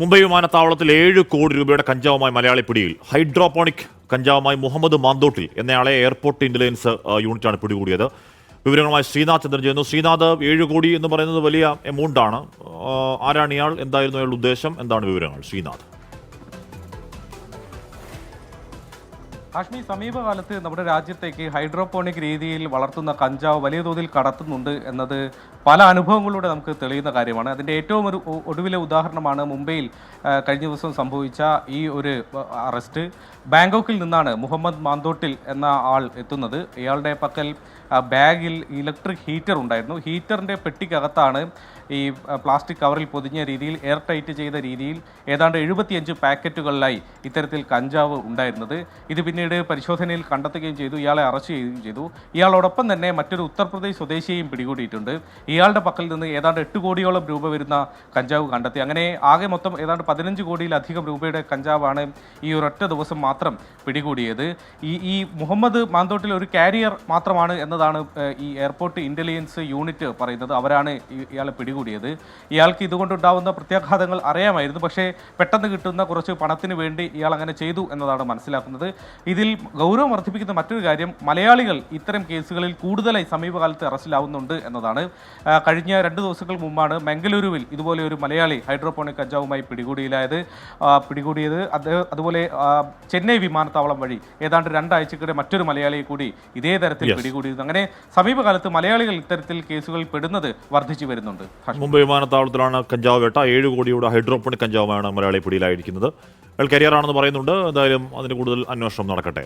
മുംബൈ വിമാനത്താവളത്തിൽ ഏഴ് കോടി രൂപയുടെ കഞ്ചാവുമായി മലയാളി പിടിയിൽ. ഹൈഡ്രോപോണിക് കഞ്ചാവുമായി മുഹമ്മദ് മാന്തോട്ടിൽ എന്നയാളെ എയർപോർട്ട് ഇന്റലിജൻസ് യൂണിറ്റാണ് പിടികൂടിയത്. വിവരങ്ങളുമായി ശ്രീനാഥ് ചന്ദ്രൻ ചെയ്യുന്നു ശ്രീനാഥ് ഏഴ് കോടി എന്ന് പറയുന്നത് വലിയ എമൗണ്ട് ആണ്. ആരാണ് ഇയാൾ? എന്തായിരുന്നു അയാളുടെ ഉദ്ദേശം? എന്താണ് വിവരങ്ങൾ? ശ്രീനാഥ്. ഹാഷ്മി സമീപകാലത്ത് നമ്മുടെ രാജ്യത്തേക്ക് ഹൈഡ്രോപോണിക് രീതിയിൽ വളർത്തുന്ന കഞ്ചാവ് വലിയ തോതിൽ കടത്തുന്നുണ്ട് എന്നത് പല അനുഭവങ്ങളിലൂടെ നമുക്ക് തെളിയുന്ന കാര്യമാണ്. അതിന്റെ ഏറ്റവും ഒരു ഒടുവിലെ ഉദാഹരണമാണ് മുംബൈയിൽ കഴിഞ്ഞ ദിവസം സംഭവിച്ച ഈ ഒരു അറസ്റ്റ്. ബാങ്കോക്കിൽ നിന്നാണ് മുഹമ്മദ് മാന്തോട്ടിൽ എന്ന ആൾ എത്തുന്നത്. ഇയാളുടെ പക്കൽ ബാഗിൽ ഇലക്ട്രിക് ഹീറ്റർ ഉണ്ടായിരുന്നു. ഹീറ്ററിന്റെ പെട്ടിക്കകത്താണ് ഈ പ്ലാസ്റ്റിക് കവറിൽ പൊതിഞ്ഞ രീതിയിൽ എയർ ടൈറ്റ് ചെയ്ത രീതിയിൽ ഏതാണ്ട് എഴുപത്തിയഞ്ച് പാക്കറ്റുകളിലായി ഇത്തരത്തിൽ കഞ്ചാവ് ഉണ്ടായിരുന്നത്. ഇത് പിന്നീട് പരിശോധനയിൽ കണ്ടെത്തുകയും ചെയ്തു ഇയാളെ അറസ്റ്റ് ചെയ്യുകയും ചെയ്തു. ഇയാളോടൊപ്പം തന്നെ മറ്റൊരു ഉത്തർപ്രദേശ് സ്വദേശിയെയും പിടികൂടിയിട്ടുണ്ട്. ഇയാളുടെ പക്കൽ നിന്ന് ഏതാണ്ട് എട്ട് കോടിയോളം രൂപ വരുന്ന കഞ്ചാവ് കണ്ടെത്തി. അങ്ങനെ ആകെ മൊത്തം ഏതാണ്ട് പതിനഞ്ച് കോടിയിലധികം രൂപയുടെ കഞ്ചാവാണ് ഈ ഒരൊറ്റ ദിവസം മാത്രം പിടികൂടിയത്. ഈ ഈ മുഹമ്മദ് മാന്തോട്ടിൽ ഒരു കാരിയർ മാത്രമാണ് എന്നതാണ് ഈ എയർപോർട്ട് ഇന്റലിജൻസ് യൂണിറ്റ് പറയുന്നത്. അവരാണ് ഇയാളെ ഇയാളെ പിടികൂടിയത് ഇയാൾക്ക് ഇതുകൊണ്ടുണ്ടാവുന്ന പ്രത്യാഘാതങ്ങൾ അറിയാമായിരുന്നു. പക്ഷേ പെട്ടെന്ന് കിട്ടുന്ന കുറച്ച് പണത്തിന് വേണ്ടി ഇയാൾ അങ്ങനെ ചെയ്തു എന്നതാണ് മനസ്സിലാക്കുന്നത്. ഇതിൽ ഗൗരവം വർദ്ധിപ്പിക്കുന്ന മറ്റൊരു കാര്യം മലയാളികൾ ഇത്തരം കേസുകളിൽ കൂടുതലായി സമീപകാലത്ത് അറസ്റ്റിലാവുന്നുണ്ട് എന്നതാണ്. കഴിഞ്ഞ രണ്ട് ദിവസങ്ങൾ മുമ്പാണ് മംഗലൂരുവിൽ ഇതുപോലെ ഒരു മലയാളി ഹൈഡ്രോപോണിക് കഞ്ചാവുമായി പിടികൂടിയിലായത്. പിടികൂടിയത് അത് അതുപോലെ ചെന്നൈ വിമാനത്താവളം വഴി ഏതാണ്ട് രണ്ടാഴ്ചക്കിടെ മറ്റൊരു മലയാളിയെ കൂടി ഇതേ തരത്തിൽ. പിടികൂടിയിരുന്നു. അങ്ങനെ സമീപകാലത്ത് മലയാളികൾ ഇത്തരത്തിൽ കേസുകൾ പെടുന്നത് വർദ്ധിച്ചു വരുന്നുണ്ട്. മുംബൈ വിമാനത്താവളത്തിലാണ് കഞ്ചാവ് വേട്ട. ഏഴ് കോടിയുടെ ഹൈഡ്രോപോണിക് കഞ്ചാവാണ് മലയാളി പിടിയിലായിരിക്കുന്നത്. അയാൾ കരിയറാണെന്ന് പറയുന്നുണ്ട്. എന്തായാലും അതിന് കൂടുതൽ അന്വേഷണം നടക്കട്ടെ.